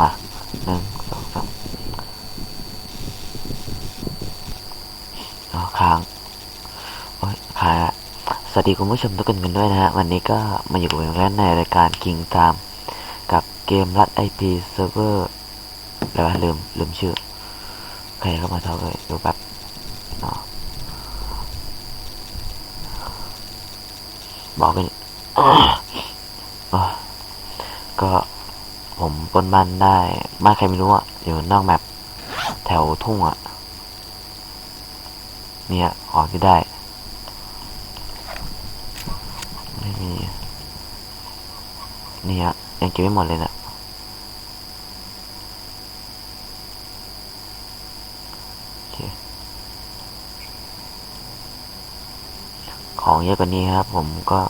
มาหนึ่งสองสามอ๋อค้างโอ้ยค้างอะสวัสดีคุณผู้ชมทุกคนกันด้วยนะฮะ วันนี้ก็มาอยู่กับผมแล้วในรายการ King Time กับเกมรัด IP Server อะไรวะลืม ลืมชื่อ ใครเข้ามาเท่าเลยดูแบบบอกเป็น อะก็ ผมปนบ้านได้บ้านใครไม่รู้อะอยู่นอกแมปแถวทุ่งอะ เนี่ยของที่ได้ ไม่มี เนี่ยยังเก็บไม่หมดเลยนะของเยอะกว่านี้ครับ ผมก็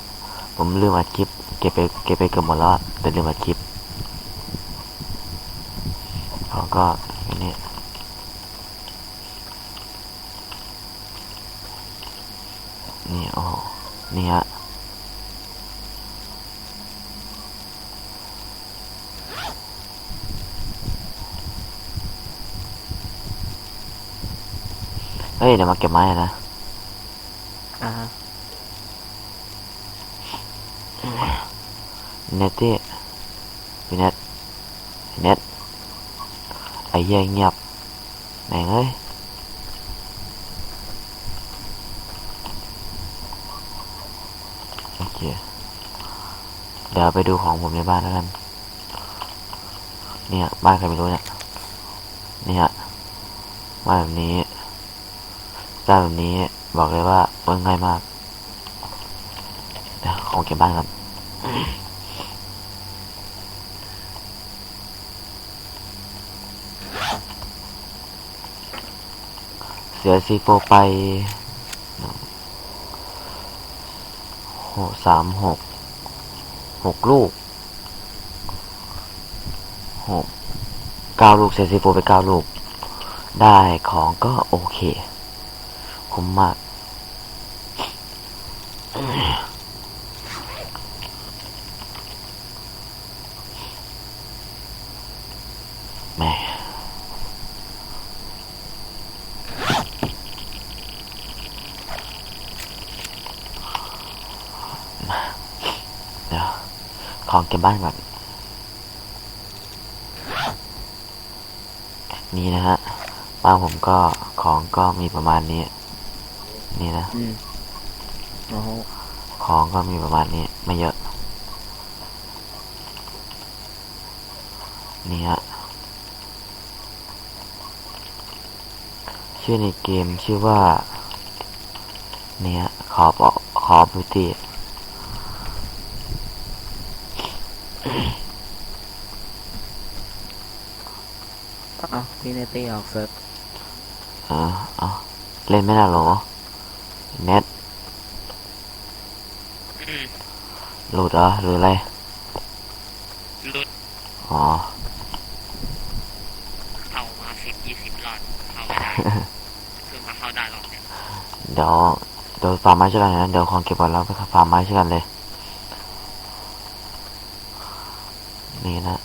ผมลืมอัดคลิป เก็บไปเก็บไปเกือบหมดแล้วแต่ลืมอัดคลิป เขาก็อันนี้นี่โอ้โหนี่ฮะเฮ้ย เดี๋ยวมาเก็บไม้อะนะอ่าเน็ตที่พี่เน็ตพี่เน็ตไอ้เหี้ยเงียบแม่งเอ้ยโอเค เดี๋ยวไปดูของผมในบ้านแล้วกัน เนี่ย บ้านใครไม่รู้เนี่ย เนี่ยบ้านแบบนี้บ้านแบบนี้บอกเลยว่าเบิ่งง่ายมากเดี๋ยวของเก็บบ้านก่อน เสียซีโฟไปหกสามหกหกลูกหกเก้าลูกเสียซีโฟไปเก้าลูก ได้ของก็โอเค คุ้มมาก แหม่ เดี๋ยว ของเก็บบ้านก่อน นี่นะฮะบ้านผมก็ของก็มีประมาณนี้ นี่นะ อืมโอ้โหของก็มีประมาณนี้ไม่เยอะ นี่ฮะ ชื่อในเกมชื่อว่า เนี่ยขอบอกขอบูตี้ อ้าวพี่เนตี้ออกเซิร์ฟเออเอาเล่นไม่ได้หรอเน็ตหลุดเหรอหรืออะไรรุดอ๋อเข้ามาสิบยี่สิบรอบเข้าไม่ได้คือมาเข้าได้รอบเนี่ยเดี๋ยวเดี๋ยวฟาร์มไม้ช่วยกันนะเดี๋ยวของเก็บก่อนแล้วไปฟาร์มไม้ช่วยกันเลย นี่นะ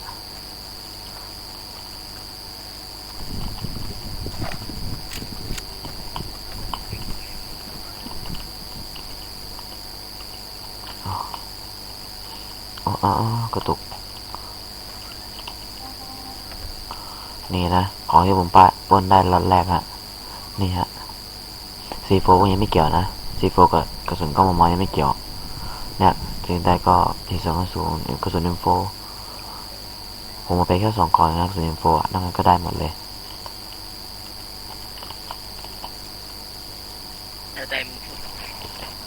อ๋ออกระตุก นี่นะ ของที่ผมป้าปล้นได้ล็อตแรกฮะ นี่ฮะซีโฟก็ยังไม่เกี่ยวนะซีโฟกับกระสุนก้องมอมอยังไม่เกี่ยว เนี่ยถึงได้ก็ทีสองกระสุนกระสุนอินโฟผมมาไปแค่สองกองนะกระสุนอินโฟอะนั่นก็ได้หมดเลยแล้วได้มึงพูด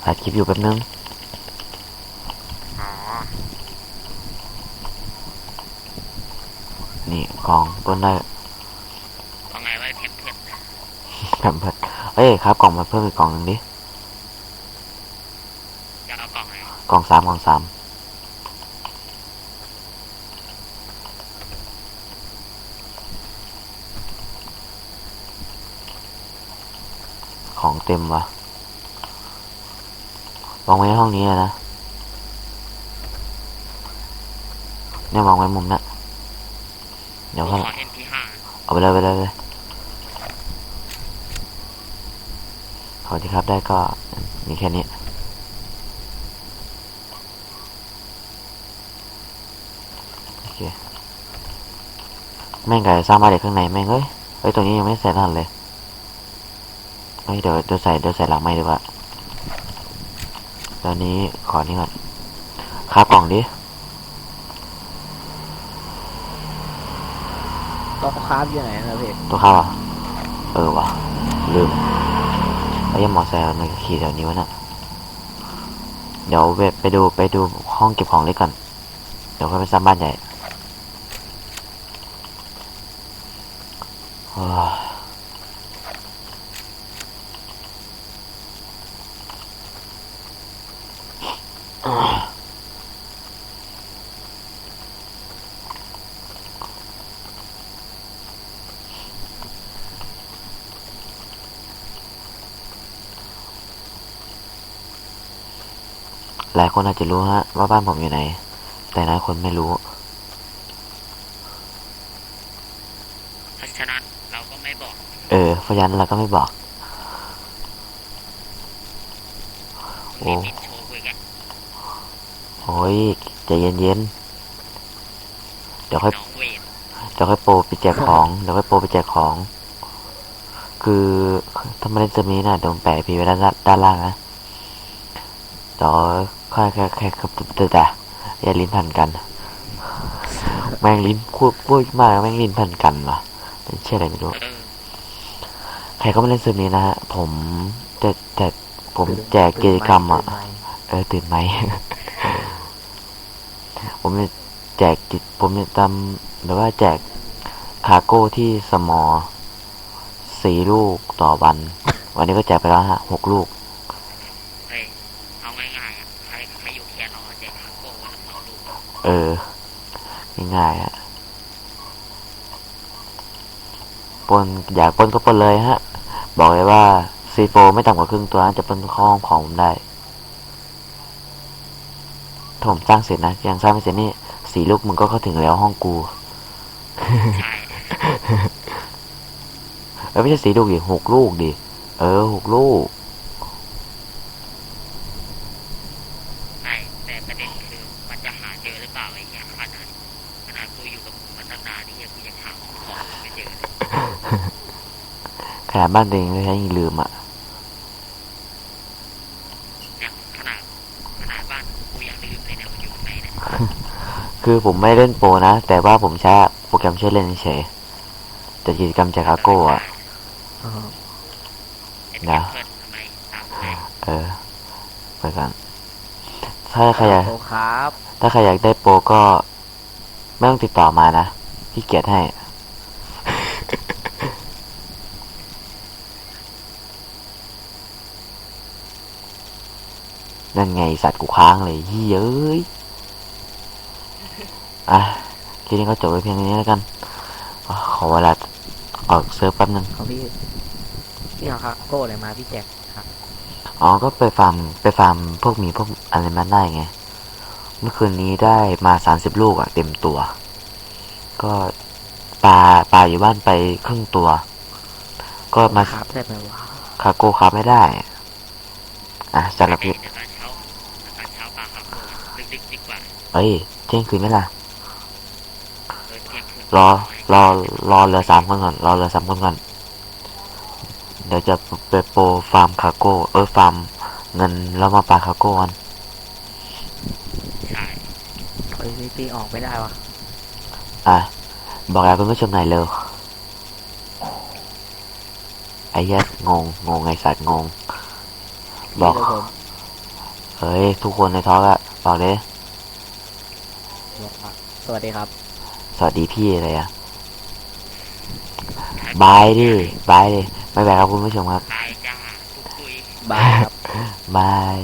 ถ่ายคลิปอยู่แป๊บนึง อ๋อ นี่กล่องปล้นได้ว่าไงว่าเพ็มเพ็มแผ่นเพิดเอ้ยครับ กล่องมาเพิ่มอีกกล่องหนึ่งดิจะเอากล่องไหนกล่องสามกล่องสามของเต็มวะวางไว้ในห้องนี้เลยนะ เนี่ยวางไว้มุมเนี้ย เดี๋ยวขก็อ MP5 เอาไปเลยไปเลยไปเลยขอที่ครับได้ก็มีแค่นี้โอเคแม่งไก่สร้างบ้านเด็กข้างในแม่งเอ้ยเอ้ยตัวนี้ยังไม่เสร็จนั่นเลยเฮ้ยเดี๋ยวเดี๋ยวใส่เดี๋ยวใส่หลังไม้ดีกว่าตอนนี้ขอนี่ก่อนคาบกล่องดิ ต๊ะคราฟอยู่ไหนนะพี่ตัวคาบอะเออวะลืมไอ้ยมอไซค์มันขี่แถวนี้วะน่ะเดี๋ยวเวไปดูไปดูห้องเก็บของเล็กก่อน เดี๋ยวค่อยไปสร้างบ้านใหญ่โอ้ย หลายคนอาจจะรู้ฮะว่าบ้านผมอยู่ไหน แต่หลายคนไม่รู้ เพราะฉะนั้นเราก็ไม่บอก เออเพราะฉะนั้นเราก็ไม่บอก โอ้มีปิดโชว์คุยกันโอ้ยใจเย็นๆเดี๋ยวค่อยน้องเวนเดี๋ยวค่อยโปรไปแจกของเดี๋ยวค่อยโปรไปแจกของ คือถ้าไม่ได้จะมีนะเดี๋ยวผมแปะพีไว้ด้านด้านล่างนะ เดี๋ยค่อยแค่แค่คือแต่แต่อย่าลิ้นพันกัน แมงลิ้นพูดพูดมากแมงลิ้นพันกันวะเป็นเชื่ออะไรไม่รู้ใครก็ไม่เล่นซิร์ฟนี้นะฮะผมจะแต่ผมแจกกิจกรรมอะเออตื่นไหมผมจะแจกกิจผมจะทำหรือว่าแจกคาร์โก้ที่สมอสี่ลูกต่อวัน วันนี้ก็แจกไปแล้วฮะหกลูก เฮ้ยเอาง่ายๆอะใครใครอยู่แค่รอแจกคาโก้วันละสองลูก เออ ง่ายๆฮะปนอยากปนก็ปนเลยฮะ บอกเลยว่าซีโฟไม่ต่ำกว่าครึ่งตัวนะจะปนเข้าห้องของผมได้ถ้าผมสร้างเสร็จนะยังสร้างไม่เสร็จนี่สี่ลูกมึงก็เข้าถึงแล้วห้องกูใช่เออไม่ใช่สี่ลูกดิหกลูกดิเออหกลูก ไม่แต่ประเด็นคือมันจะหาเจอหรือเปล่าไอ้เหี้ยขนาดขนาดกูอยู่กับมึงมาตั้งนานนี่เหี้ยกูยังหาห้องของไม่เจอเลย ขนาดบ้านตัวเองเลยยังลืมอะเนี่ยขนาดขนาดบ้านกูยังลืมเลยเนี่ยมันอยู่ตรงไหนเนี่ยคือผมไม่ได้เล่นโปรนะ แต่ว่าผมใช้โปรแกรมช่วยเล่นเฉยๆแต่กิจกรรมจากคาโก้อะอ๋อเอ็ดนะเกิลทำไมตามใจเออไปกันถ้าใครอยากโต๊ะครับถ้าใครอยากได้โปรก็ ไม่ต้องติดต่อมานะ พี่เกียรติให้ นั่นไงสัตว์กูค้างเลยเฮ้ยเอ้ยอะคลิปนี้ก็จบไว้เพียงนี้แล้วกันอะขอเวลาออกเซิร์ฟแป๊บนึงของพี่พี่เอาคาโก้อะไรมาพี่แจกครับอ๋อก็ไปฟาร์มไปฟาร์มพวกหมีพวกอะไรมาได้ไง เมื่อคืนนี้ได้มาสามสิบลูกอะเต็มตัว ก็ปลาปลาอยู่บ้านไปครึ่งตัว ก็มาครับได้ไหมวะคาโก้ครับไม่ได้ อะสำหรับค เอ้ยเที่ยงคืนไหมล่ะเออเที่ยงคืนรอ รอ รอเหลือสามคนก่อน รอเหลือสามคนก่อน เดี๋ยวจะไปโปรฟาร์มคาโก้ เออฟาร์มเงินแล้วมาปลาคาโก้กันใช่เฮ้ยพี่ตีออกไม่ได้วะอะ บอกแล้วคุณผู้ชมหน่อยเร็ว ไอ้เหี้ยงง งงไอ้สัตว์งง บอกพี่เดี๋ยวผมเฮ้ย ทุกคนในท้องอะบอกเลยบอกว่า สวัสดีครับ สวัสดีพี่อะไรอะบายดิบายดิไม่แบายครับคุณผู้ชมครับตายจ้าทุกคุยบายครับ บาย